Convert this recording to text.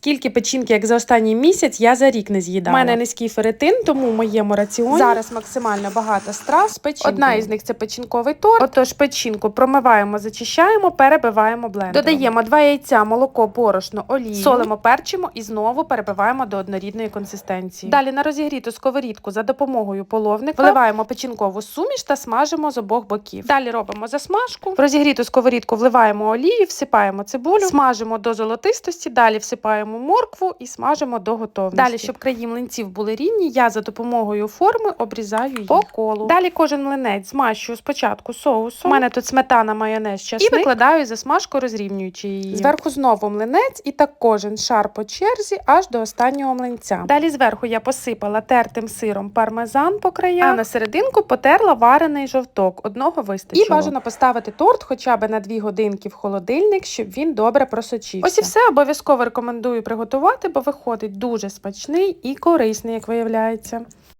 Скільки печінки, як за останній місяць, я за рік не з'їдала. У мене низький ферритин, тому в моєму раціоні зараз максимально багато страв з печінкою. Одна із них це печінковий торт. Отож, печінку промиваємо, зачищаємо, перебиваємо блендером. Додаємо два яйця, молоко, борошно, олію, солимо, перчимо і знову перебиваємо до однорідної консистенції. Далі на розігріту сковорідку за допомогою половника вливаємо печінкову суміш та смажимо з обох боків. Далі робимо засмажку. В розігріту сковорідку вливаємо олію, всипаємо цибулю, смажимо до золотистості, далі всипаємо моркву і смажимо до готовності. Далі, щоб краї млинців були рівні, я за допомогою форми обрізаю їх по колу. Далі кожен млинець змащую спочатку соусом. У мене тут сметана, майонез, часник. І викладаю засмажку, розрівнюючи її. Зверху знову млинець і так кожен шар по черзі аж до останнього млинця. Далі зверху я посипала тертим сиром пармезан по краях, а на серединку потерла варений жовток. Одного вистачило. І бажано поставити торт хоча б на 2 годинки в холодильник, щоб він добре просочився. Ось і все обов'язково рекомендую приготувати, бо виходить дуже смачний і корисний, як виявляється.